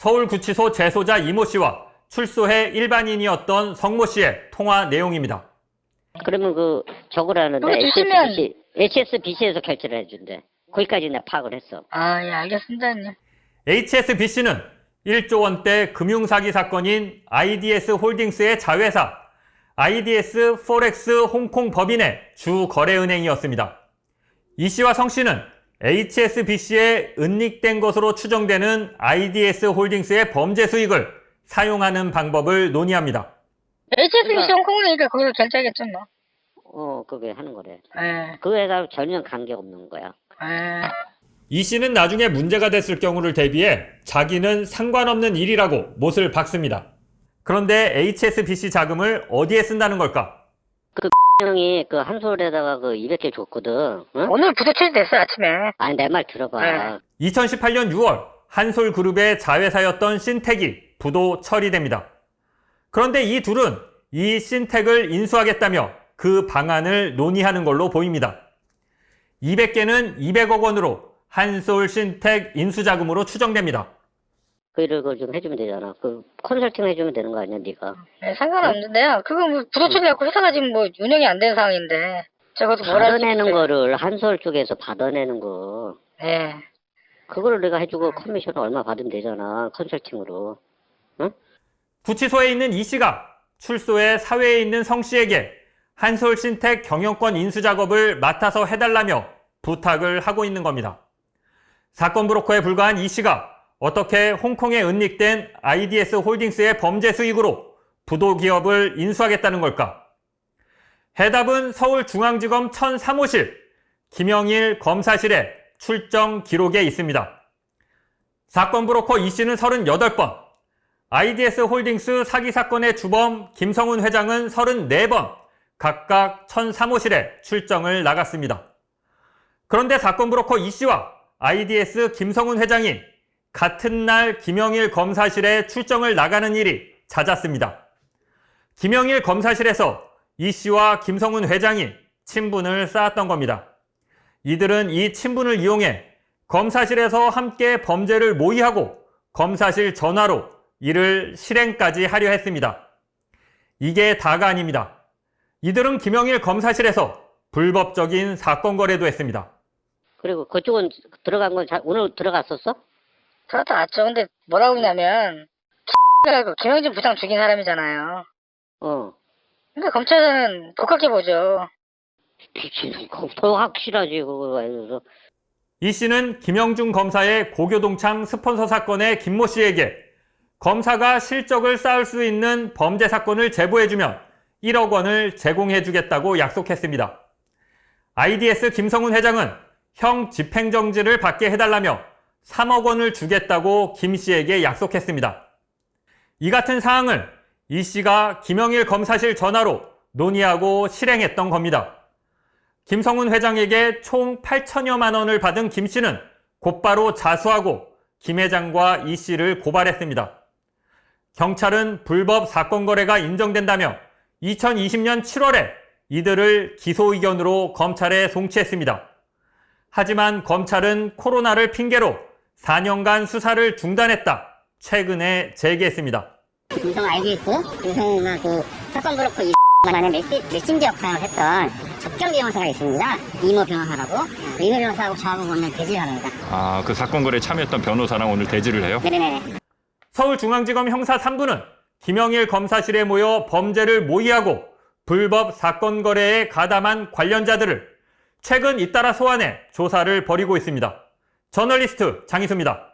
서울구치소 재소자 이모 씨와 출소해 일반인이었던 성모 씨의 통화 내용입니다. 그러면 그 적으라는데 그거 HSBC, HSBC에서 결제를 해준대. 거기까지 내가 파악을 했어. 아, 예, 알겠습니다, 형님. HSBC는 1조 원대 금융사기 사건인 IDS 홀딩스의 자회사 IDS 포렉스 홍콩 법인의 주 거래은행이었습니다. 이 씨와 성 씨는 HSBC에 은닉된 것으로 추정되는 IDS 홀딩스의 범죄 수익을 사용하는 방법을 논의합니다. HSBC 홍콩이니까 그걸 결제하겠죠, 뭐. 어, 그게 하는 거래. 예, 그 회사하고 전혀 관계 없는 거야. 예. 이 씨는 나중에 문제가 됐을 경우를 대비해 자기는 상관없는 일이라고 못을 박습니다. 그런데 HSBC 자금을 어디에 쓴다는 걸까? 형이 그 한 솔에다가 그 200개 줬거든. 응? 오늘 부도 출시됐어요, 아침에. 아니, 내 말 들어봐. 네. 2018년 6월 한솔 그룹의 자회사였던 신택이 부도 처리됩니다. 그런데 이 둘은 이 신택을 인수하겠다며 그 방안을 논의하는 걸로 보입니다. 200개는 200억 원으로 한솔 신택 인수자금으로 추정됩니다. 그를 그걸 좀 해주면 되잖아. 그 컨설팅 해주면 되는 거 아니야, 네가? 네, 상관없는데요. 그거 뭐 부도 출시갖고 회사가 지금 뭐 운영이 안 된 상황인데. 저것도 뭐라 받아내는. 거를 한솔 쪽에서 받아내는 거. 예. 그거를 내가 해주고 커미션 얼마 받으면 되잖아. 컨설팅으로. 구치소에 있는 이 씨가 출소해 사회에 있는 성 씨에게 한솔 신택 경영권 인수 작업을 맡아서 해달라며 부탁을 하고 있는 겁니다. 사건 브로커에 불과한 이 씨가 어떻게 홍콩에 은닉된 IDS 홀딩스의 범죄 수익으로 부도 기업을 인수하겠다는 걸까? 해답은 서울중앙지검 1003호실 김영일 검사실의 출정 기록에 있습니다. 사건 브로커 이 씨는 38번, IDS 홀딩스 사기 사건의 주범 김성훈 회장은 34번 각각 1003호실에 출정을 나갔습니다. 그런데 사건 브로커 이 씨와 IDS 김성훈 회장이 같은 날 김영일 검사실에 출정을 나가는 일이 잦았습니다. 김영일 검사실에서 이 씨와 김성훈 회장이 친분을 쌓았던 겁니다. 이들은 이 친분을 이용해 검사실에서 함께 범죄를 모의하고 검사실 전화로 이를 실행까지 하려 했습니다. 이게 다가 아닙니다. 이들은 김영일 검사실에서 불법적인 사건 거래도 했습니다. 그리고 그쪽은 들어간 건 자, 오늘 들어갔었어? 저도 알죠. 근데 뭐라고 하냐면, 가 김영진 부장 죽인 사람이잖아요. 어. 그러니까 검찰은 독하게 보죠. 더 확실하지, 그거. 그래서 이 씨는 김영중 검사의 고교동창 스폰서 사건의 김모 씨에게 검사가 실적을 쌓을 수 있는 범죄 사건을 제보해주면 1억 원을 제공해주겠다고 약속했습니다. IDS 김성훈 회장은 형 집행정지를 받게 해달라며 3억 원을 주겠다고 김 씨에게 약속했습니다. 이 같은 사항을 이 씨가 김영일 검사실 전화로 논의하고 실행했던 겁니다. 김성훈 회장에게 총 8천여만 원을 받은 김 씨는 곧바로 자수하고 김 회장과 이 씨를 고발했습니다. 경찰은 불법 사건 거래가 인정된다며 2020년 7월에 이들을 기소 의견으로 검찰에 송치했습니다. 하지만 검찰은 코로나를 핑계로 4년간 수사를 중단했다. 최근에 재개했습니다. 김성 IDS 김성이가 그 사건 브로커 이 만에 메시, 메신저 역할을 했던 적경 변호사가 있습니다. 이모 변호사라고 그 이모 변호사하고 저하고 오늘 대지를 합니다. 아, 그 사건 거래에 참여했던 변호사랑 오늘 대지를 해요? 네네네. 서울중앙지검 형사 3부는 김영일 검사실에 모여 범죄를 모의하고 불법 사건 거래에 가담한 관련자들을 최근 잇따라 소환해 조사를 벌이고 있습니다. 저널리스트 장희수입니다.